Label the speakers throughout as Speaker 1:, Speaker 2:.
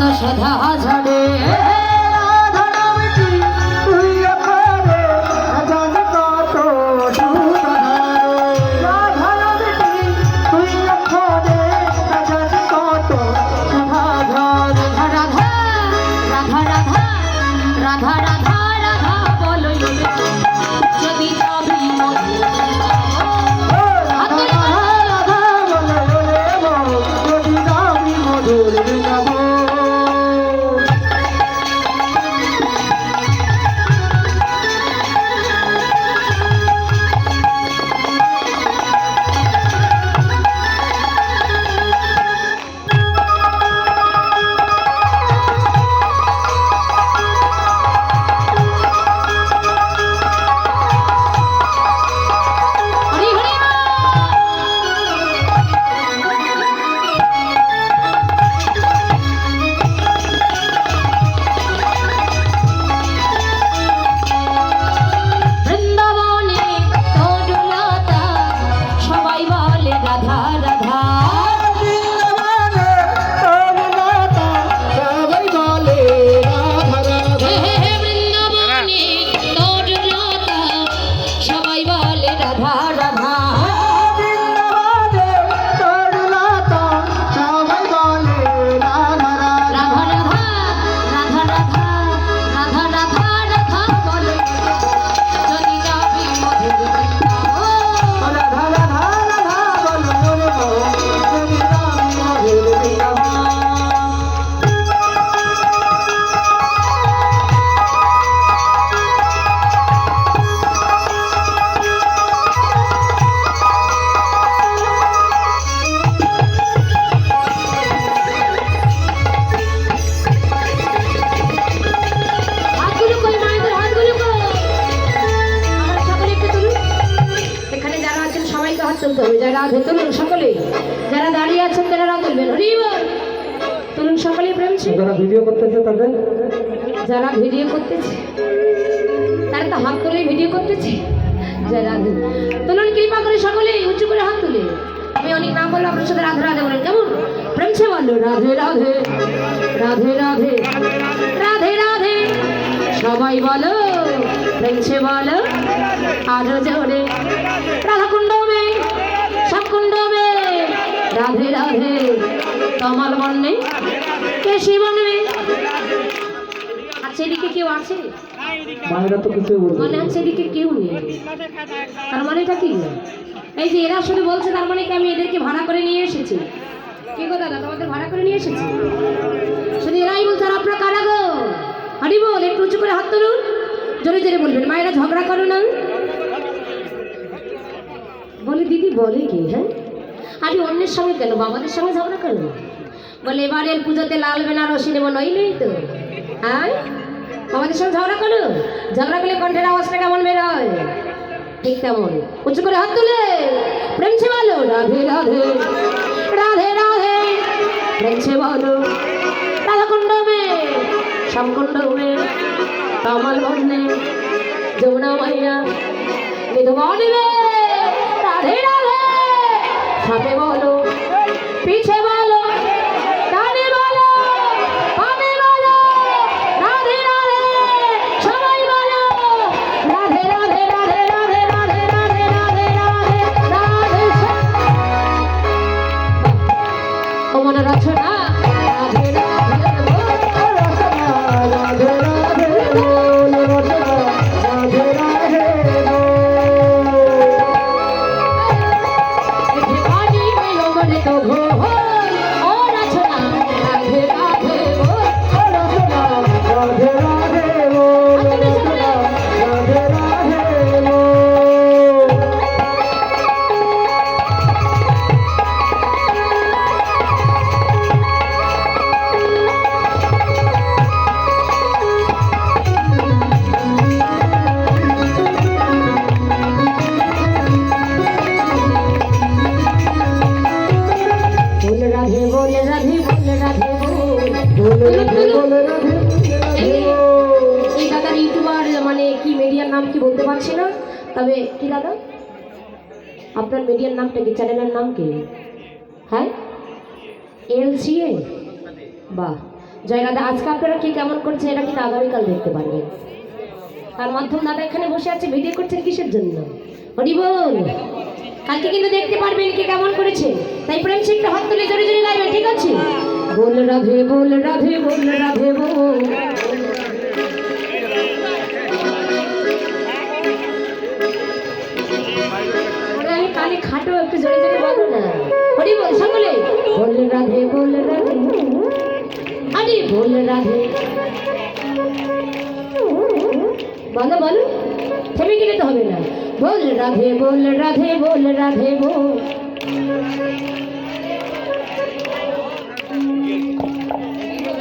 Speaker 1: শত শত হাজার হাত হবে যারা তুলুন সকলে যারা দাঁড়িয়ে আছেন তারা তুলবেন তুলুন সকলে প্রেম ছিল।
Speaker 2: যারা ভিডিও করতেছে তাদের?
Speaker 1: যারা ভিডিও করতেছে তারা তো হাত তুলে ভিডিও করতেছে। যারা তুলুন কৃপা করে সকলে উঁচু করে হাত তুলে। আমি অনেক নাম বলব আপনার সাথে রাধে রাধে বলেন। কেমন? প্রেম সে বলল রাধে রাধে রাধে রাধে রাধে রাধে। সবাই বলো প্রেম সে বলো আরও জোরে। রাধা কমল বন্যে কেশি বনবে আচ্ছা এদিকে কেউ আছে?
Speaker 2: মায়েরা তো কিছু
Speaker 1: মানে হচ্ছে এদিকে কেউ নেই। তার মানেটা কি? এই যে এরা শুধু বলছে তার মানে কি আমি এদেরকে ভাড়া করে নিয়ে এসেছি? কি গো দাদা তোমাদের ভাড়া করে নিয়ে এসেছি? শুধু এরাই বলছে আর আপনারা কারা গো? হারি বল একটু উঁচু করে হাত তুলুন। জোরে জোরে বলবেন মায়েরা ঝগড়া করো না। বলে দিদি বলে কি হ্যাঁ? আরে অন্যের সঙ্গে কেন? বাবাদের সঙ্গে ঝগড়া করো বলে, এবারের পুজোতে লাল বেনারসি নেব নইলেই তো? হ্যাঁ আমাদের সঙ্গে ঝগড়া করো। ঝগড়া করলে কণ্ঠের আওয়াজটা কেমন বেরোয়? ঠিক তেমন। উঁচু করে হাত তুলে। প্রেম সে বলো, রাধে রাধে রাধে রাধে। প্রেম সে বলো রাধা কুণ্ড মে শ্যামকুণ্ড মে কমল বন্ধে যমুনা মাইয়া বিধবানি মে রাধে রাধে সামনে বলো, পিছে তবে কি দাদা? আপনার মিডিয়ার নামটা কি? চ্যানেলের নাম কি? হ্যাঁ? এলসিএ? বাহ। দাদা, আজকে আপনারা কি কেমন করছে এটা কিন্তু আগামীকাল দেখতে পারবেন তার মাধ্যম দাদা এখানে বসে আছে, ভিডিও করছেন কিসের জন্য? হরি বল! কালকে কিন্তু দেখতে পারবেন কে কেমন করেছে। তাই প্রেম শিখতে হাত তুলে জোরে জোরে গাইবেন ঠিক আছে? বল রাধে বল রাধে বল রাধে, বল। কানে খাটো একটু জোরে জোরে বলো না। হরি বল সকলে। বল রাধে বল রাধে। আরে বল রাধে। বলো বলো। থেমে গেলে তো হবে না। বল রাধে বল রাধে বল রাধে বল।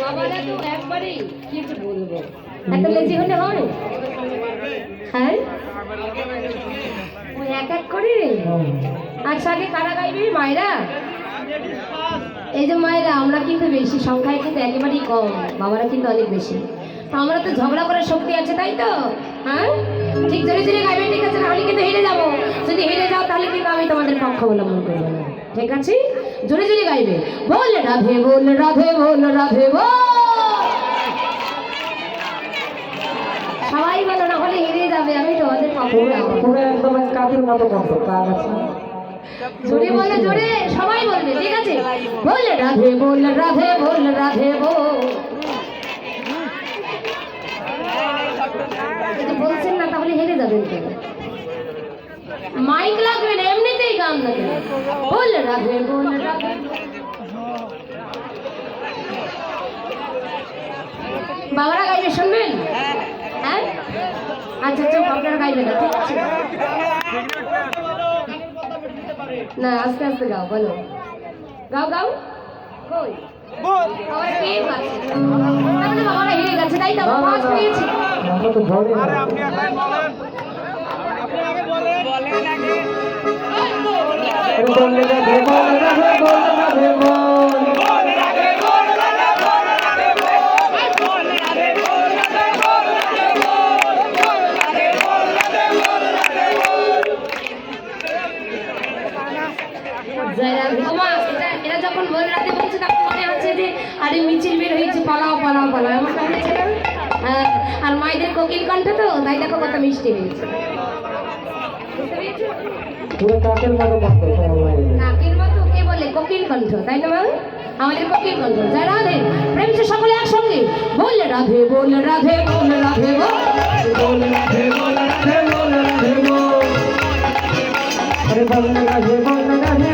Speaker 1: বাবারা তো একবারেই কি বলব। এত লেজি হলে হয় হ্যাঁ? ওই এক এক করে? আচ্ছা আগে কারা গাইবে মায়েরা? এই যে মায়েরা, আমরা কিন্তু বেশি, সংখ্যায় কিন্তু একেবারেই কম, বাবারা কিন্তু অনেক বেশি। তো আমরা তো ঝগড়া করার শক্তি আছে, তাই তো? হ্যাঁ? ঠিক জোরে জোরে গাইবে, ঠিক আছে, নাহলে কিন্তু হেরে যাব। যদি হেরে যাও, তাহলে কিন্তু আমি তোমাদের পক্ষ অবলম্বন করব ঠিক আছে? জোরে জোরে গাইবে। বল রাধে বল রাধে বল রাধে, বল। সবাই বলো না হলে হেরে যাবে আমি তোমাদের
Speaker 2: পুরো পুরো একদম এক কাকের মতো কণ্ঠ কাক আছে?
Speaker 1: জোরে বলে জোরে সবাই বলবে ঠিক আছে? বল রাধে বল রাধে বল রাধে বল। যদি বলছেন না তাহলে হেরে যাবেন মাইক লাগবে না এমনিতেই গান লাগবে বল রাধে বল রাধে বাবারা গাইবে শুনবেন? হ্যাঁ আচ্ছা চুপ আপনারা গাইবেন না ঠিক আছে? না আস্তে আস্তে গাও বলো। গাও গাও। কই? বাবার পেয়ে গেছে তাহলে বাবারা হেরে গেছে তাই তো আমরা পাঁচ পেয়েছি
Speaker 2: আমরা তো ধরে না। আরে বল রাধে বল রাধে বল রাধে বল
Speaker 1: যারা বাবা এটা এরা যখন বলে রাতে বলছে তখন মনে হচ্ছে যে আরে বের পালাও পালাও পালাও। এমন হয়েছে না? হ্যাঁ, আর মায়েদের কোকিল কণ্ঠ তো তাই দেখো কত মিষ্টি হয়েছে।
Speaker 2: কাকের মতো
Speaker 1: কে বলে? কোকিল কণ্ঠ তাই না মা আমাদের কোকিল কণ্ঠ রাধে। প্রেম সে সকলে একসঙ্গে। বললে রাধে বল রাধে বল রাধে বল।
Speaker 2: বল রাধে বল রাধে বল রাধে বল। আরে বল রাধে বল রাধে